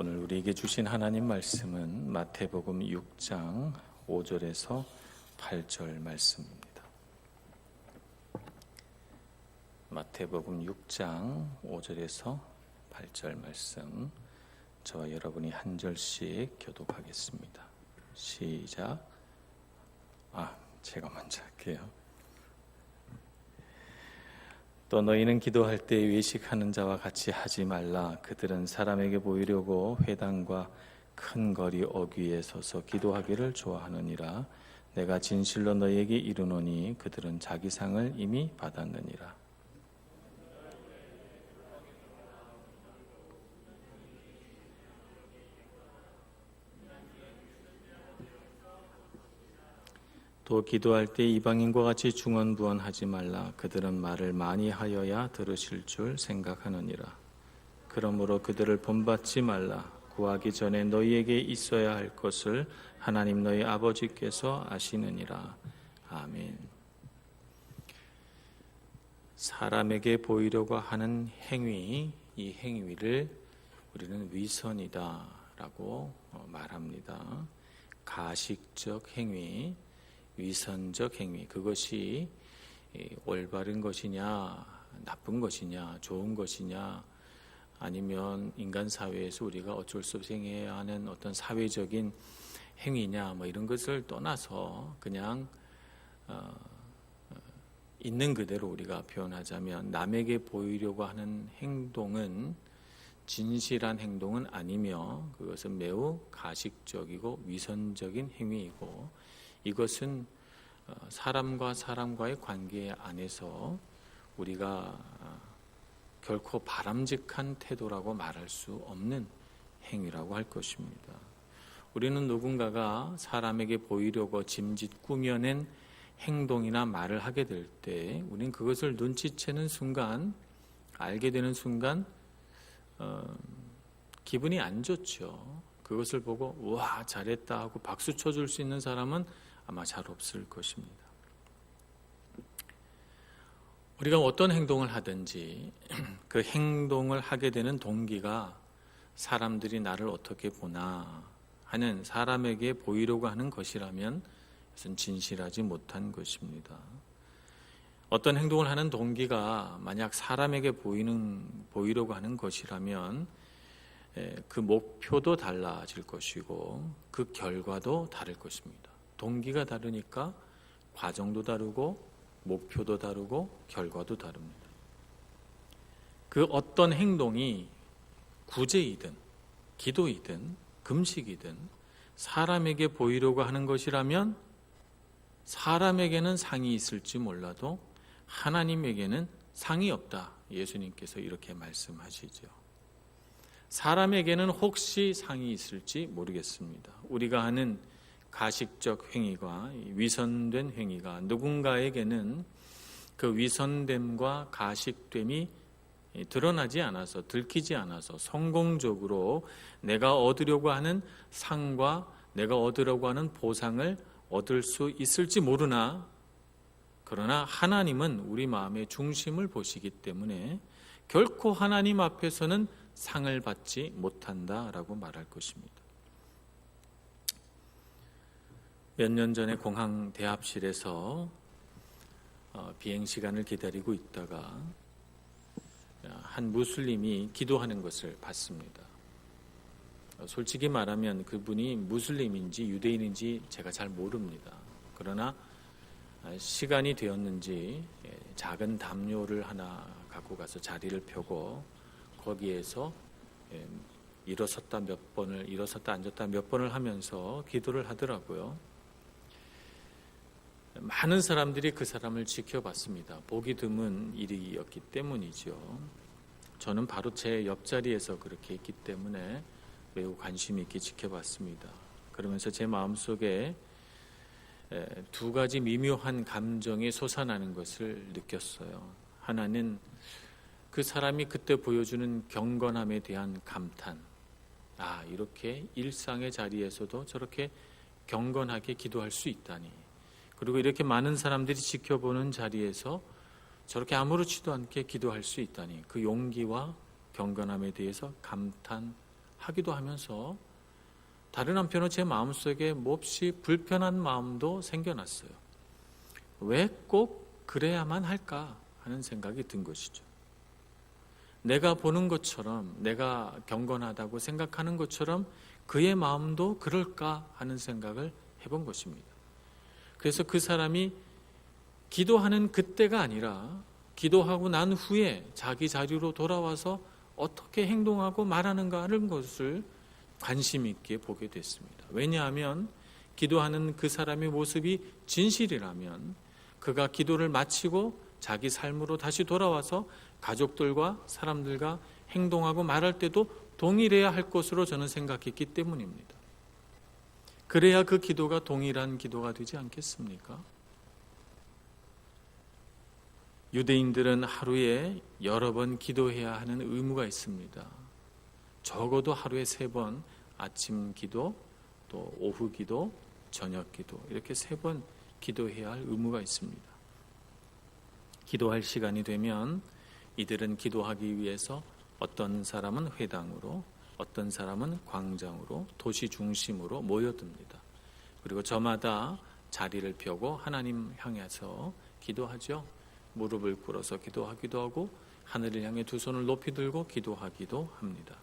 오늘 우리에게 주신 하나님 말씀은 마태복음 6장 5절에서 8절 말씀입니다. 마태복음 6장 5절에서 8절 말씀 저와 여러분이 한 절씩 교독하겠습니다. 시작. 아, 제가 먼저 할게요. 또 너희는 기도할 때 외식하는 자와 같이 하지 말라. 그들은 사람에게 보이려고 회당과 큰 거리 어귀에 서서 기도하기를 좋아하느니라. 내가 진실로 너희에게 이르노니 그들은 자기 상을 이미 받았느니라. 또 기도할 때 이방인과 같이 중언부언하지 말라. 그들은 말을 많이 하여야 들으실 줄 생각하느니라. 그러므로 그들을 본받지 말라. 구하기 전에 너희에게 있어야 할 것을 하나님 너희 아버지께서 아시느니라. 아멘. 사람에게 보이려고 하는 행위 이 행위를 우리는 위선이다라고 말합니다. 가식적 행위 위선적 행위 그것이 올바른 것이냐 나쁜 것이냐 좋은 것이냐 아니면 인간 사회에서 우리가 어쩔 수 없이 행해야 하는 어떤 사회적인 행위냐 뭐 이런 것을 떠나서 그냥 어, 있는 그대로 우리가 표현하자면 남에게 보이려고 하는 행동은 진실한 행동은 아니며 그것은 매우 가식적이고 위선적인 행위이고 이것은 어, 사람과 사람과의 관계 안에서 우리가 어, 결코 바람직한 태도라고 말할 수 없는 행위라고 할 것입니다. 우리는 누군가가 사람에게 보이려고 짐짓 꾸며낸 행동이나 말을 하게 될 때, 우리는 그것을 눈치채는 순간, 알게 되는 순간, 어, 기분이 안 좋죠. 그것을 보고, 와, 잘했다 하고 박수 쳐줄 수 있는 사람은 아마 잘 없을 것입니다. 우리가 어떤 행동을 하든지 그 행동을 하게 되는 동기가 사람들이 나를 어떻게 보나 하는 사람에게 보이려고 하는 것이라면 그것은 진실하지 못한 것입니다. 어떤 행동을 하는 동기가 만약 사람에게 보이는 보이려고 하는 것이라면 그 목표도 달라질 것이고 그 결과도 다를 것입니다. 동기가 다르니까 과정도 다르고 목표도 다르고 결과도 다릅니다. 그 어떤 행동이 구제이든 기도이든 금식이든 사람에게 보이려고 하는 것이라면 사람에게는 상이 있을지 몰라도 하나님에게는 상이 없다. 예수님께서 이렇게 말씀하시죠. 사람에게는 혹시 상이 있을지 모르겠습니다. 우리가 하는 가식적 행위가 위선된 행위가 누군가에게는 그 위선됨과 가식됨이 드러나지 않아서 들키지 않아서 성공적으로 내가 얻으려고 하는 상과 내가 얻으려고 하는 보상을 얻을 수 있을지 모르나 그러나 하나님은 우리 마음의 중심을 보시기 때문에 결코 하나님 앞에서는 상을 받지 못한다라고 말할 것입니다. 몇 년 전에 공항 대합실에서 어, 비행 시간을 기다리고 있다가 한 무슬림이 기도하는 것을 봤습니다. 어, 솔직히 말하면 그분이 무슬림인지 유대인인지 제가 잘 모릅니다. 그러나 아, 시간이 되었는지 예, 작은 담요를 하나 갖고 가서 자리를 펴고 거기에서 예, 일어섰다 몇 번을 일어섰다 앉았다 몇 번을 하면서 기도를 하더라고요. 많은 사람들이 그 사람을 지켜봤습니다. 보기 드문 일이었기 때문이죠. 저는 바로 제 옆자리에서 그렇게 있기 때문에 매우 관심 있게 지켜봤습니다. 그러면서 제 마음속에 두 가지 미묘한 감정이 솟아나는 것을 느꼈어요. 하나는 그 사람이 그때 보여주는 경건함에 대한 감탄. 아, 이렇게 일상의 자리에서도 저렇게 경건하게 기도할 수 있다니. 그리고 이렇게 많은 사람들이 지켜보는 자리에서 저렇게 아무렇지도 않게 기도할 수 있다니 그 용기와 경건함에 대해서 감탄하고 하기도 하면서 다른 한편으로 제 마음속에 몹시 불편한 마음도 생겨났어요. 왜 꼭 그래야만 할까 하는 생각이 든 것이죠. 내가 보는 것처럼 내가 경건하다고 생각하는 것처럼 그의 마음도 그럴까 하는 생각을 해본 것입니다. 그래서 그 사람이 기도하는 그때가 아니라 기도하고 난 후에 자기 자리로 돌아와서 어떻게 행동하고 말하는가 하는 것을 관심 있게 보게 됐습니다. 왜냐하면 기도하는 그 사람의 모습이 진실이라면 그가 기도를 마치고 자기 삶으로 다시 돌아와서 가족들과 사람들과 행동하고 말할 때도 동일해야 할 것으로 저는 생각했기 때문입니다. 그래야 그 기도가 동일한 기도가 되지 않겠습니까? 유대인들은 하루에 여러 번 기도해야 하는 의무가 있습니다. 적어도 하루에 세 번 아침 기도, 또 오후 기도, 저녁 기도 이렇게 세 번 기도해야 할 의무가 있습니다. 기도할 시간이 되면 이들은 기도하기 위해서 어떤 사람은 회당으로, 어떤 사람은 광장으로, 도시 중심으로 모여듭니다. 그리고 저마다 자리를 펴고 하나님 향해서 기도하죠. 무릎을 꿇어서 기도하기도 하고 하늘을 향해 두 손을 높이 들고 기도하기도 합니다.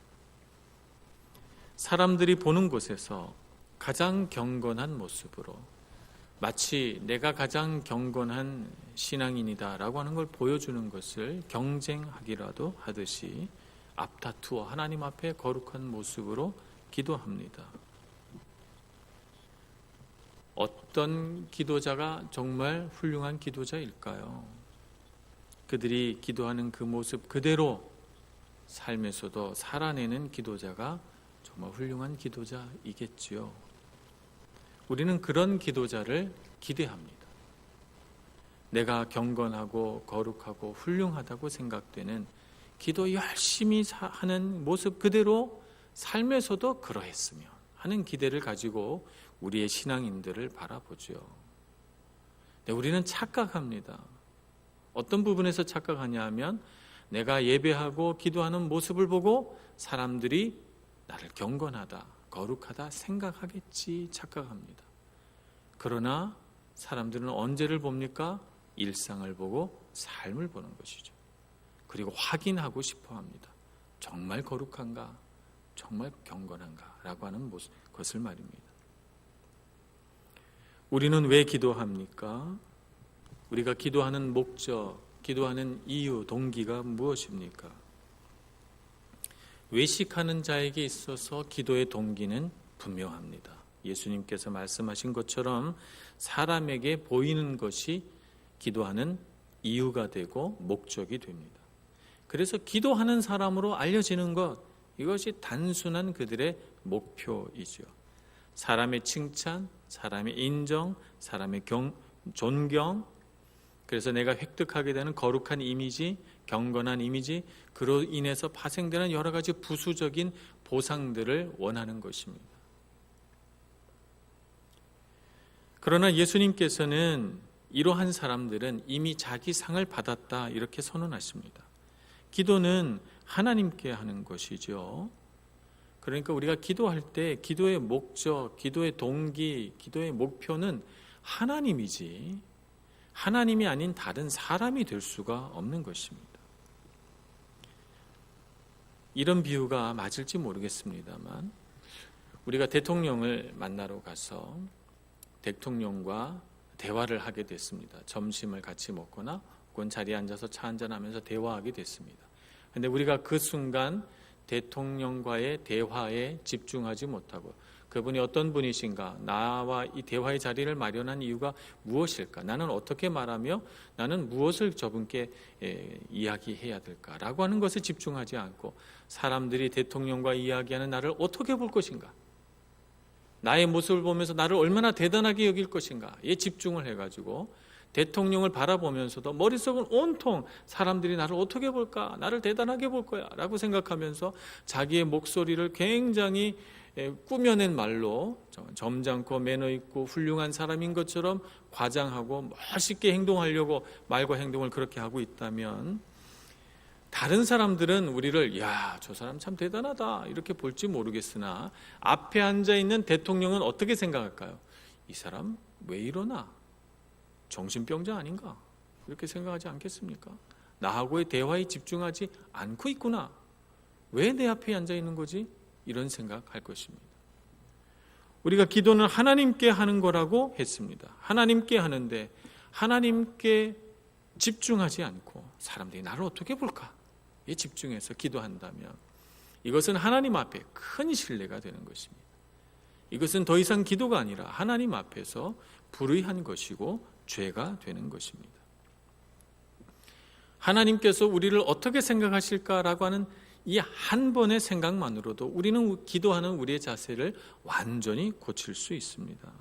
사람들이 보는 곳에서 가장 경건한 모습으로 마치 내가 가장 경건한 신앙인이다라고 하는 걸 보여주는 것을 경쟁하기라도 하듯이 앞다투어 하나님 앞에 거룩한 모습으로 기도합니다. 어떤 기도자가 정말 훌륭한 기도자일까요? 그들이 기도하는 그 모습 그대로 삶에서도 살아내는 기도자가 정말 훌륭한 기도자이겠지요. 우리는 그런 기도자를 기대합니다. 내가 경건하고 거룩하고 훌륭하다고 생각되는 기도 열심히 하는 모습 그대로 삶에서도 그러했으면 하는 기대를 가지고 우리의 신앙인들을 바라보죠. 네, 우리는 착각합니다. 어떤 부분에서 착각하냐 하면 내가 예배하고 기도하는 모습을 보고 사람들이 나를 경건하다, 거룩하다 생각하겠지 착각합니다. 그러나 사람들은 언제를 봅니까? 일상을 보고 삶을 보는 것이죠. 그리고 확인하고 싶어 합니다. 정말 거룩한가? 정말 경건한가? 라고 하는 것을 말입니다. 우리는 왜 기도합니까? 우리가 기도하는 목적, 기도하는 이유, 동기가 무엇입니까? 외식하는 자에게 있어서 기도의 동기는 분명합니다. 예수님께서 말씀하신 것처럼 사람에게 보이는 것이 기도하는 이유가 되고 목적이 됩니다. 그래서 기도하는 사람으로 알려지는 것, 이것이 단순한 그들의 목표이죠. 사람의 칭찬, 사람의 인정, 사람의 경, 존경, 그래서 내가 획득하게 되는 거룩한 이미지, 경건한 이미지, 그로 인해서 파생되는 여러 가지 부수적인 보상들을 원하는 것입니다. 그러나 예수님께서는 이러한 사람들은 이미 자기 상을 받았다 이렇게 선언하십니다. 기도는 하나님께 하는 것이죠. 그러니까 우리가 기도할 때 기도의 목적, 기도의 동기, 기도의 목표는 하나님이지 하나님이 아닌 다른 사람이 될 수가 없는 것입니다. 이런 비유가 맞을지 모르겠습니다만 우리가 대통령을 만나러 가서 대통령과 대화를 하게 됐습니다. 점심을 같이 먹거나 혹은 자리에 앉아서 차 한잔하면서 대화하게 됐습니다. 근데 우리가 그 순간 대통령과의 대화에 집중하지 못하고 그분이 어떤 분이신가? 나와 이 대화의 자리를 마련한 이유가 무엇일까? 나는 어떻게 말하며 나는 무엇을 저분께 이야기해야 될까 라고 하는 것에 집중하지 않고 사람들이 대통령과 이야기하는 나를 어떻게 볼 것인가? 나의 모습을 보면서 나를 얼마나 대단하게 여길 것인가에 집중을 해가지고 대통령을 바라보면서도 머릿속은 온통 사람들이 나를 어떻게 볼까? 나를 대단하게 볼 거야. 라고 생각하면서 자기의 목소리를 굉장히 예, 꾸며낸 말로 점잖고 매너 있고 훌륭한 사람인 것처럼 과장하고 멋있게 행동하려고 말과 행동을 그렇게 하고 있다면 다른 사람들은 우리를 야, 저 사람 참 대단하다 이렇게 볼지 모르겠으나 앞에 앉아 있는 대통령은 어떻게 생각할까요? 이 사람 왜 이러나? 정신병자 아닌가? 이렇게 생각하지 않겠습니까? 나하고의 대화에 집중하지 않고 있구나. 왜 내 앞에 앉아 있는 거지? 이런 생각할 것입니다. 우리가 기도는 하나님께 하는 거라고 했습니다. 하나님께 하는데 하나님께 집중하지 않고 사람들이 나를 어떻게 볼까? 에 집중해서 기도한다면 이것은 하나님 앞에 큰 신뢰가 되는 것입니다. 이것은 더 이상 기도가 아니라 하나님 앞에서 불의한 것이고 죄가 되는 것입니다. 하나님께서 우리를 어떻게 생각하실까라고 하는 이 한 번의 생각만으로도 우리는 기도하는 우리의 자세를 완전히 고칠 수 있습니다.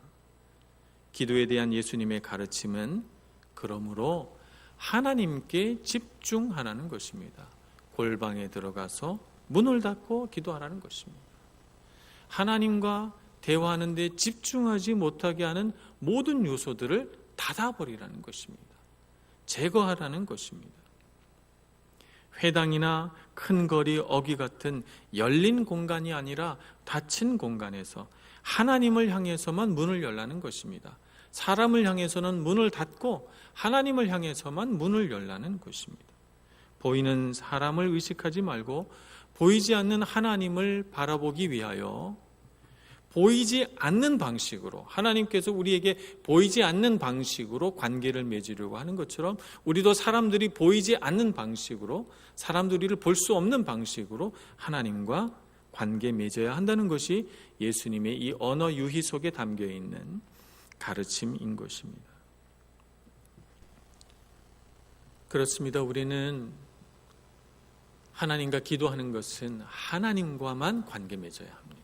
기도에 대한 예수님의 가르침은 그러므로 하나님께 집중하라는 것입니다. 골방에 들어가서 문을 닫고 기도하라는 것입니다. 하나님과 대화하는데 집중하지 못하게 하는 모든 요소들을 닫아버리라는 것입니다. 제거하라는 것입니다. 회당이나 큰 거리 어귀 같은 열린 공간이 아니라 닫힌 공간에서 하나님을 향해서만 문을 열라는 것입니다. 사람을 향해서는 문을 닫고 하나님을 향해서만 문을 열라는 것입니다. 보이는 사람을 의식하지 말고 보이지 않는 하나님을 바라보기 위하여 보이지 않는 방식으로 하나님께서 우리에게 보이지 않는 방식으로 관계를 맺으려고 하는 것처럼 우리도 사람들이 보이지 않는 방식으로 사람들이를 볼 수 없는 방식으로 하나님과 관계 맺어야 한다는 것이 예수님의 이 언어 유희 속에 담겨 있는 가르침인 것입니다. 그렇습니다. 우리는 하나님과 기도하는 것은 하나님과만 관계 맺어야 합니다.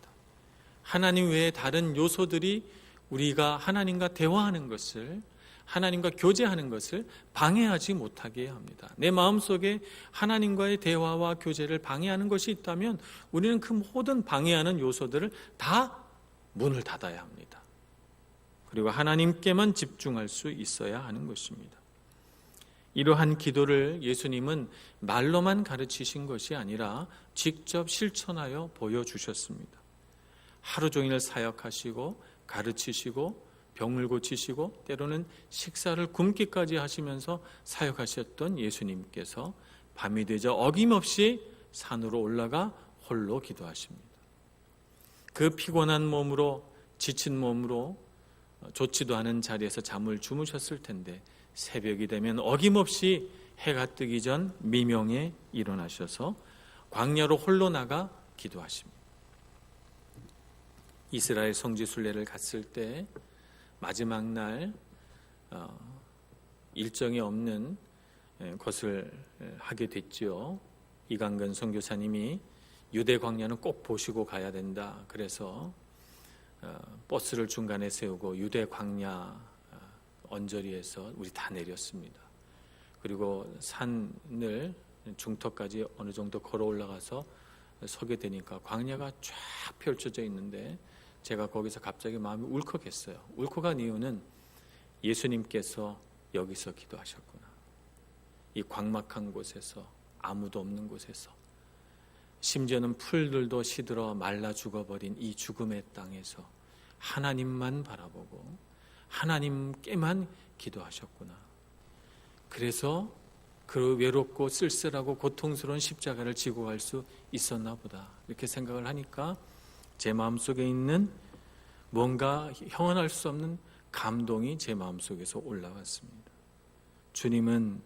하나님 외에 다른 요소들이 우리가 하나님과 대화하는 것을 하나님과 교제하는 것을 방해하지 못하게 합니다. 내 마음속에 하나님과의 대화와 교제를 방해하는 것이 있다면 우리는 그 모든 방해하는 요소들을 다 문을 닫아야 합니다. 그리고 하나님께만 집중할 수 있어야 하는 것입니다. 이러한 기도를 예수님은 말로만 가르치신 것이 아니라 직접 실천하여 보여주셨습니다. 하루 종일 사역하시고 가르치시고 병을 고치시고 때로는 식사를 굶기까지 하시면서 사역하셨던 예수님께서 밤이 되자 어김없이 산으로 올라가 홀로 기도하십니다. 그 피곤한 몸으로 지친 몸으로 좋지도 않은 자리에서 잠을 주무셨을 텐데 새벽이 되면 어김없이 해가 뜨기 전 미명에 일어나셔서 광야로 홀로 나가 기도하십니다. 이스라엘 성지 순례를 갔을 때 마지막 날 어, 일정이 없는 것을 하게 됐지요. 이강근 선교사님이 유대 광야는 꼭 보시고 가야 된다. 그래서 어, 버스를 중간에 세우고 유대 광야 어, 언저리에서 우리 다 내렸습니다. 그리고 산을 중턱까지 어느 정도 걸어 올라가서 서게 되니까 광야가 쫙 펼쳐져 있는데 제가 거기서 갑자기 마음이 울컥했어요. 울컥한 이유는 예수님께서 여기서 기도하셨구나. 이 광막한 곳에서 아무도 없는 곳에서 심지어는 풀들도 시들어 말라 죽어버린 이 죽음의 땅에서 하나님만 바라보고 하나님께만 기도하셨구나. 그래서 그 외롭고 쓸쓸하고 고통스러운 십자가를 지고 갈 수 있었나 보다. 이렇게 생각을 하니까 제 마음속에 있는 뭔가 형언할 수 없는 감동이 제 마음속에서 올라왔습니다. 주님은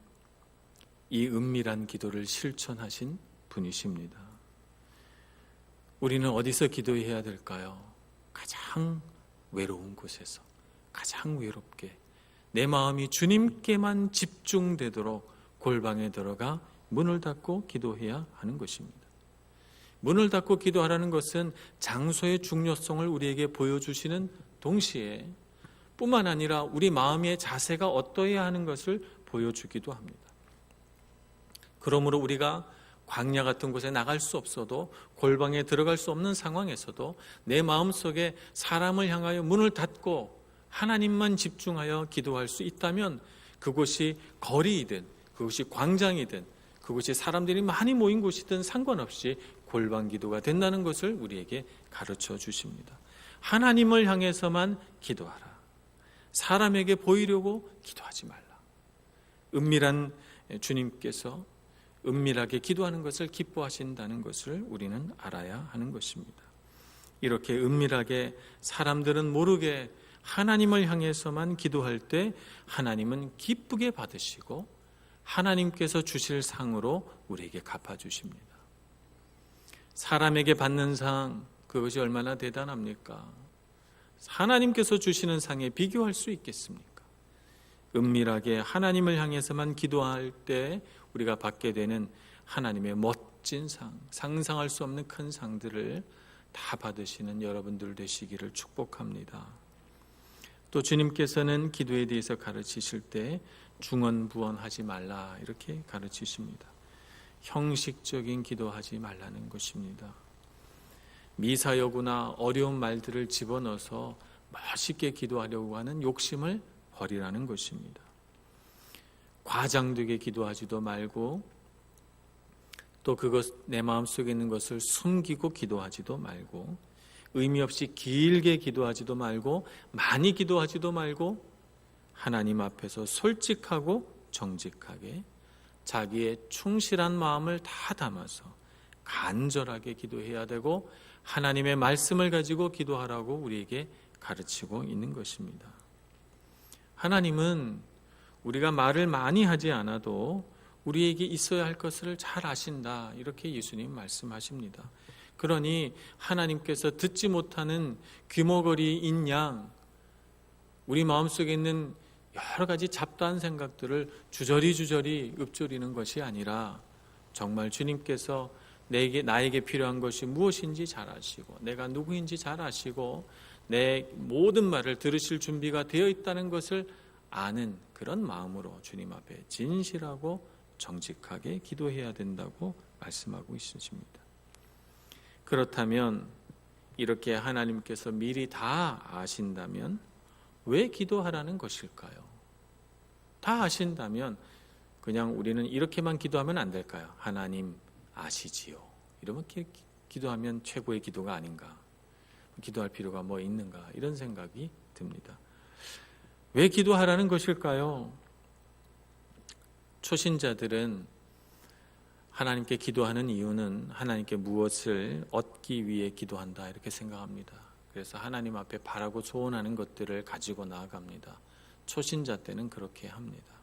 이 은밀한 기도를 실천하신 분이십니다. 우리는 어디서 기도해야 될까요? 가장 외로운 곳에서, 가장 외롭게 내 마음이 주님께만 집중되도록 골방에 들어가 문을 닫고 기도해야 하는 것입니다. 문을 닫고 기도하라는 것은 장소의 중요성을 우리에게 보여주시는 동시에 뿐만 아니라 우리 마음의 자세가 어떠해야 하는 것을 보여주기도 합니다. 그러므로 우리가 광야 같은 곳에 나갈 수 없어도 골방에 들어갈 수 없는 상황에서도 내 마음속에 사람을 향하여 문을 닫고 하나님만 집중하여 기도할 수 있다면 그곳이 거리이든 그것이 광장이든 그곳이 사람들이 많이 모인 곳이든 상관없이 골방 기도가 된다는 것을 우리에게 가르쳐 주십니다. 하나님을 향해서만 기도하라. 사람에게 보이려고 기도하지 말라. 은밀한 주님께서 은밀하게 기도하는 것을 기뻐하신다는 것을 우리는 알아야 하는 것입니다. 이렇게 은밀하게 사람들은 모르게 하나님을 향해서만 기도할 때 하나님은 기쁘게 받으시고 하나님께서 주실 상으로 우리에게 갚아주십니다. 사람에게 받는 상, 그것이 얼마나 대단합니까? 하나님께서 주시는 상에 비교할 수 있겠습니까? 은밀하게 하나님을 향해서만 기도할 때 우리가 받게 되는 하나님의 멋진 상, 상상할 수 없는 큰 상들을 다 받으시는 여러분들 되시기를 축복합니다. 또 주님께서는 기도에 대해서 가르치실 때 중언부언하지 말라 이렇게 가르치십니다. 형식적인 기도하지 말라는 것입니다. 미사여구나 어려운 말들을 집어넣어서 멋있게 기도하려고 하는 욕심을 버리라는 것입니다. 과장되게 기도하지도 말고 또 그것 내 마음속에 있는 것을 숨기고 기도하지도 말고 의미 없이 길게 기도하지도 말고 많이 기도하지도 말고 하나님 앞에서 솔직하고 정직하게 자기의 충실한 마음을 다 담아서 간절하게 기도해야 되고 하나님의 말씀을 가지고 기도하라고 우리에게 가르치고 있는 것입니다. 하나님은 우리가 말을 많이 하지 않아도 우리에게 있어야 할 것을 잘 아신다. 이렇게 예수님 말씀하십니다. 그러니 하나님께서 듣지 못하는 귀머거리인 양, 우리 마음속에 있는 여러 가지 잡다한 생각들을 주저리 주저리 읊조리는 것이 아니라 정말 주님께서 내게 나에게 필요한 것이 무엇인지 잘 아시고 내가 누구인지 잘 아시고 내 모든 말을 들으실 준비가 되어 있다는 것을 아는 그런 마음으로 주님 앞에 진실하고 정직하게 기도해야 된다고 말씀하고 있으십니다. 그렇다면 이렇게 하나님께서 미리 다 아신다면 왜 기도하라는 것일까요? 다 아신다면 그냥 우리는 이렇게만 기도하면 안 될까요? 하나님 아시지요. 이러면 기, 기도하면 최고의 기도가 아닌가? 기도할 필요가 뭐 있는가? 이런 생각이 듭니다. 왜 기도하라는 것일까요? 초신자들은 하나님께 기도하는 이유는 하나님께 무엇을 얻기 위해 기도한다 이렇게 생각합니다. 그래서 하나님 앞에 바라고 소원하는 것들을 가지고 나아갑니다. 초신자 때는 그렇게 합니다.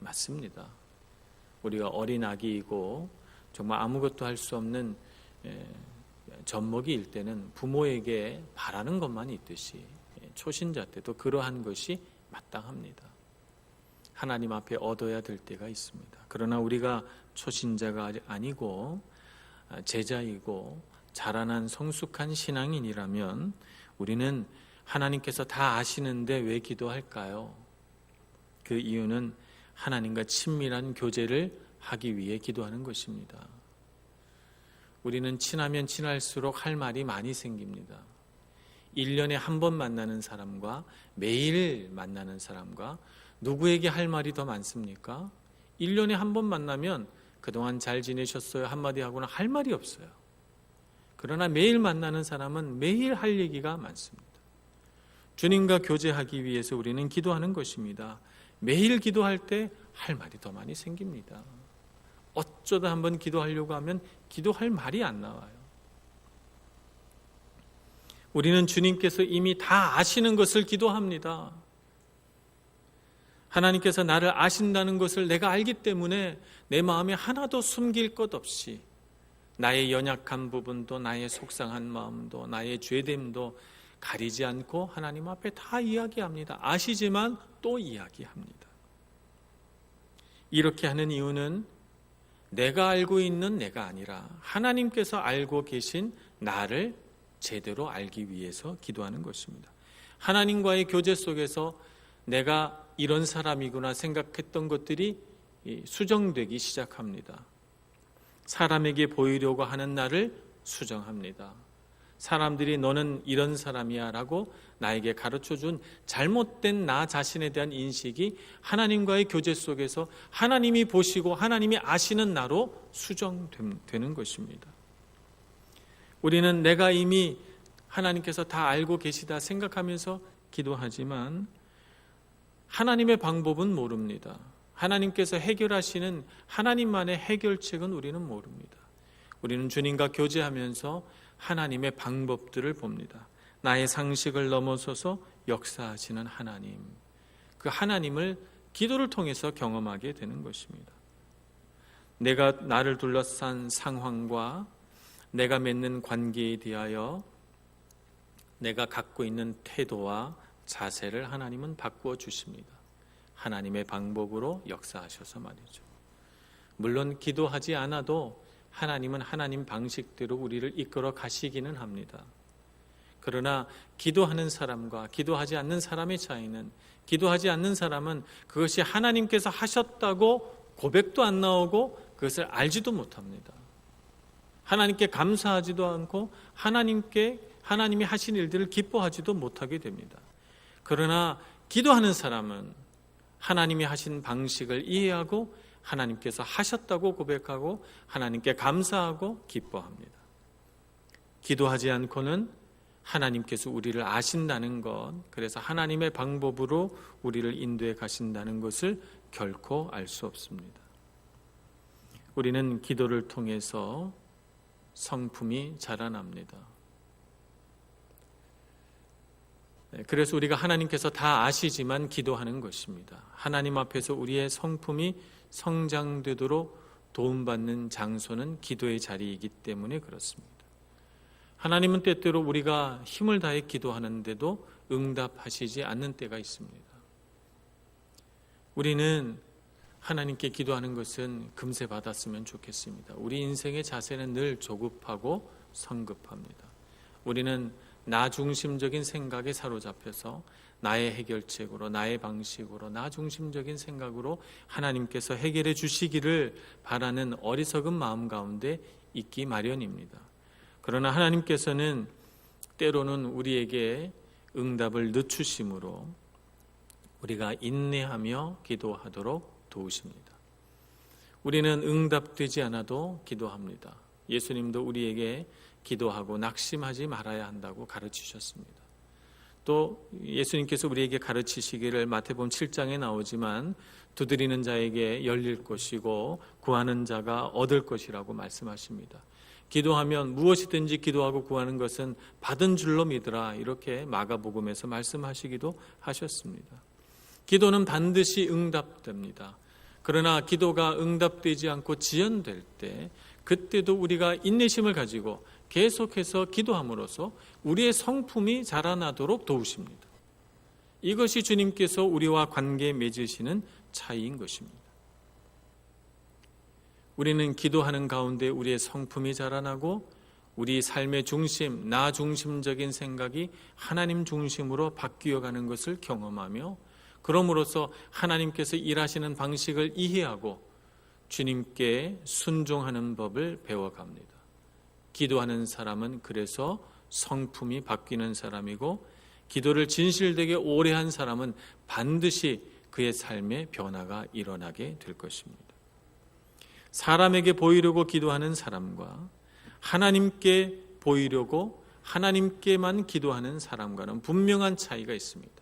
맞습니다. 우리가 어린 아기이고 정말 아무것도 할 수 없는 젖먹이일 때는 부모에게 바라는 것만 있듯이 초신자 때도 그러한 것이 마땅합니다. 하나님 앞에 얻어야 될 때가 있습니다. 그러나 우리가 초신자가 아니고 제자이고 자라난 성숙한 신앙인이라면 우리는 하나님께서 다 아시는데 왜 기도할까요? 그 이유는 하나님과 친밀한 교제를 하기 위해 기도하는 것입니다. 우리는 친하면 친할수록 할 말이 많이 생깁니다. 1년에 한 번 만나는 사람과 매일 만나는 사람과 누구에게 할 말이 더 많습니까? 1년에 한 번 만나면 그동안 잘 지내셨어요? 한마디 하고는 할 말이 없어요. 그러나 매일 만나는 사람은 매일 할 얘기가 많습니다. 주님과 교제하기 위해서 우리는 기도하는 것입니다. 매일 기도할 때 할 말이 더 많이 생깁니다. 어쩌다 한번 기도하려고 하면 기도할 말이 안 나와요. 우리는 주님께서 이미 다 아시는 것을 기도합니다. 하나님께서 나를 아신다는 것을 내가 알기 때문에 내 마음에 하나도 숨길 것 없이 나의 연약한 부분도 나의 속상한 마음도 나의 죄됨도 가리지 않고 하나님 앞에 다 이야기합니다. 아시지만 또 이야기합니다. 이렇게 하는 이유는 내가 알고 있는 내가 아니라 하나님께서 알고 계신 나를 제대로 알기 위해서 기도하는 것입니다. 하나님과의 교제 속에서 내가 이런 사람이구나 생각했던 것들이 수정되기 시작합니다. 사람에게 보이려고 하는 나를 수정합니다. 사람들이 너는 이런 사람이야 라고 나에게 가르쳐 준 잘못된 나 자신에 대한 인식이 하나님과의 교제 속에서 하나님이 보시고 하나님이 아시는 나로 수정되는 것입니다. 우리는 내가 이미 하나님께서 다 알고 계시다 생각하면서 기도하지만 하나님의 방법은 모릅니다. 하나님께서 해결하시는 하나님만의 해결책은 우리는 모릅니다. 우리는 주님과 교제하면서 하나님의 방법들을 봅니다. 나의 상식을 넘어서서 역사하시는 하나님. 그 하나님을 기도를 통해서 경험하게 되는 것입니다. 내가 나를 둘러싼 상황과 내가 맺는 관계에 대하여 내가 갖고 있는 태도와 자세를 하나님은 바꾸어 주십니다. 하나님의 방법으로 역사하셔서 말이죠. 물론 기도하지 않아도 하나님은 하나님 방식대로 우리를 이끌어 가시기는 합니다. 그러나 기도하는 사람과 기도하지 않는 사람의 차이는 기도하지 않는 사람은 그것이 하나님께서 하셨다고 고백도 안 나오고 그것을 알지도 못합니다. 하나님께 감사하지도 않고 하나님께 하나님이 하신 일들을 기뻐하지도 못하게 됩니다. 그러나 기도하는 사람은 하나님이 하신 방식을 이해하고 하나님께서 하셨다고 고백하고 하나님께 감사하고 기뻐합니다. 기도하지 않고는 하나님께서 우리를 아신다는 것, 그래서 하나님의 방법으로 우리를 인도해 가신다는 것을 결코 알 수 없습니다. 우리는 기도를 통해서 성품이 자라납니다. 네, 그래서 우리가 하나님께서 다 아시지만 기도하는 것입니다. 하나님 앞에서 우리의 성품이 성장되도록 도움받는 장소는 기도의 자리이기 때문에 그렇습니다. 하나님은 때때로 우리가 힘을 다해 기도하는데도 응답하시지 않는 때가 있습니다. 우리는 하나님께 기도하는 것은 금세 받았으면 좋겠습니다. 우리 인생의 자세는 늘 조급하고 성급합니다. 우리는 나 중심적인 생각에 사로잡혀서 나의 해결책으로, 나의 방식으로, 나 중심적인 생각으로 하나님께서 해결해 주시기를 바라는 어리석은 마음 가운데 있기 마련입니다. 그러나 하나님께서는 때로는 우리에게 응답을 늦추심으로 우리가 인내하며 기도하도록 도우십니다. 우리는 응답되지 않아도 기도합니다. 예수님도 우리에게 기도하고 낙심하지 말아야 한다고 가르치셨습니다. 또 예수님께서 우리에게 가르치시기를 마태복음 7장에 나오지만 두드리는 자에게 열릴 것이고 구하는 자가 얻을 것이라고 말씀하십니다. 기도하면 무엇이든지 기도하고 구하는 것은 받은 줄로 믿으라 이렇게 마가복음에서 말씀하시기도 하셨습니다. 기도는 반드시 응답됩니다. 그러나 기도가 응답되지 않고 지연될 때 그때도 우리가 인내심을 가지고 계속해서 기도함으로써 우리의 성품이 자라나도록 도우십니다. 이것이 주님께서 우리와 관계 맺으시는 차이인 것입니다. 우리는 기도하는 가운데 우리의 성품이 자라나고 우리 삶의 중심, 나 중심적인 생각이 하나님 중심으로 바뀌어 가는 것을 경험하며 그럼으로써 하나님께서 일하시는 방식을 이해하고 주님께 순종하는 법을 배워갑니다. 기도하는 사람은 그래서 성품이 바뀌는 사람이고 기도를 진실되게 오래 한 사람은 반드시 그의 삶에 변화가 일어나게 될 것입니다. 사람에게 보이려고 기도하는 사람과 하나님께 보이려고 하나님께만 기도하는 사람과는 분명한 차이가 있습니다.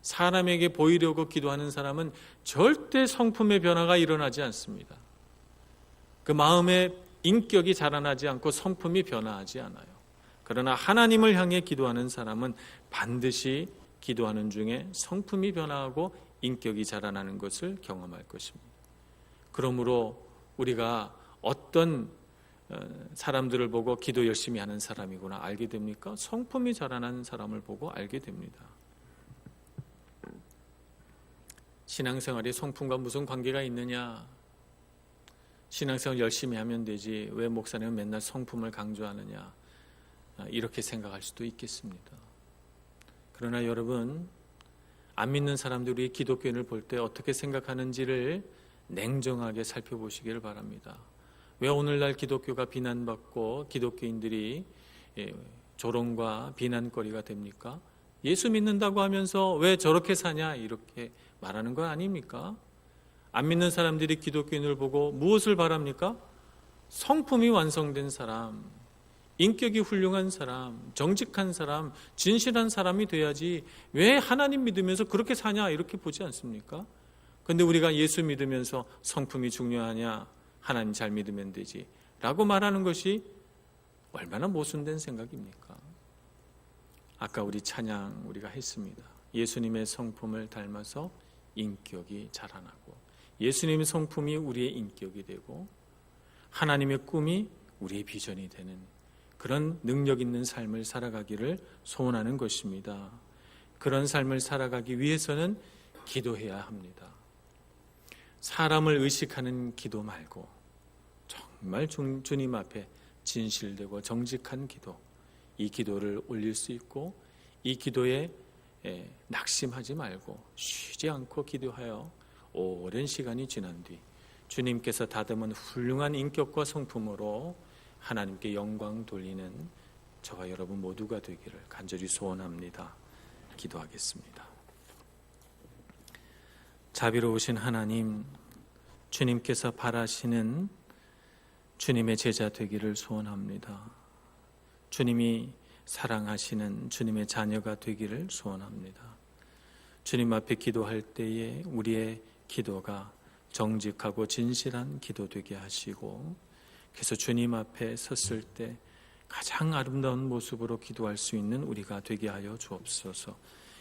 사람에게 보이려고 기도하는 사람은 절대 성품의 변화가 일어나지 않습니다. 그 마음의 인격이 자라나지 않고 성품이 변화하지 않아요. 그러나 하나님을 향해 기도하는 사람은 반드시 기도하는 중에 성품이 변화하고 인격이 자라나는 것을 경험할 것입니다. 그러므로 우리가 어떤 어, 사람들을 보고 기도 열심히 하는 사람이구나 알게 됩니까? 성품이 자라나는 사람을 보고 알게 됩니다. 신앙생활이 성품과 무슨 관계가 있느냐? 신앙생활 열심히 하면 되지 왜 목사님은 맨날 성품을 강조하느냐? 아, 이렇게 생각할 수도 있겠습니다. 그러나 여러분 안 믿는 사람들이 기독교인을 볼 때 어떻게 생각하는지를 냉정하게 살펴보시기를 바랍니다. 왜 오늘날 기독교가 비난받고 기독교인들이 예, 조롱과 비난거리가 됩니까? 예수 믿는다고 하면서 왜 저렇게 사냐 이렇게 말하는 건 아닙니까? 안 믿는 사람들이 기독교인을 보고 무엇을 바랍니까? 성품이 완성된 사람, 인격이 훌륭한 사람, 정직한 사람, 진실한 사람이 돼야지 왜 하나님 믿으면서 그렇게 사냐 이렇게 보지 않습니까? 근데 우리가 예수 믿으면서 성품이 중요하냐? 하나님 잘 믿으면 되지. 라고 말하는 것이 얼마나 모순된 생각입니까? 아까 우리 찬양 우리가 했습니다. 예수님의 성품을 닮아서 인격이 자라나고 예수님의 성품이 우리의 인격이 되고 하나님의 꿈이 우리의 비전이 되는 그런 능력 있는 삶을 살아가기를 소원하는 것입니다. 그런 삶을 살아가기 위해서는 기도해야 합니다. 사람을 의식하는 기도 말고 정말 주, 주님 앞에 진실되고 정직한 기도, 이 기도를 올릴 수 있고 이 기도에 예, 낙심하지 말고 쉬지 않고 기도하여 오랜 시간이 지난 뒤 주님께서 다듬은 훌륭한 인격과 성품으로 하나님께 영광 돌리는 저와 여러분 모두가 되기를 간절히 소원합니다. 기도하겠습니다. 자비로우신 하나님, 주님께서 바라시는 주님의 제자 되기를 소원합니다. 주님이 사랑하시는 주님의 자녀가 되기를 소원합니다. 주님 앞에 기도할 때에 우리의 기도가 정직하고 진실한 기도 되게 하시고 그래서 주님 앞에 섰을 때 가장 아름다운 모습으로 기도할 수 있는 우리가 되게 하여 주옵소서.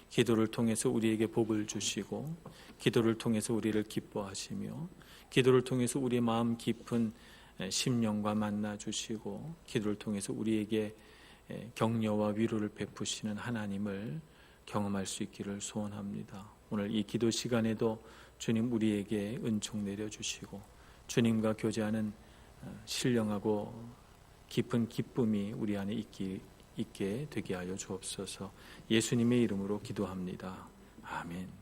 기도를 통해서 우리에게 복을 주시고 기도를 통해서 우리를 기뻐하시며 기도를 통해서 우리의 마음 깊은 심령과 만나 주시고 기도를 통해서 우리에게 격려와 위로를 베푸시는 하나님을 경험할 수 있기를 소원합니다. 오늘 이 기도 시간에도 주님 우리에게 은총 내려 주시고 주님과 교제하는 신령하고 깊은 기쁨이 우리 안에 있기, 있게 되게 하여 주옵소서. 예수님의 이름으로 기도합니다. 아멘.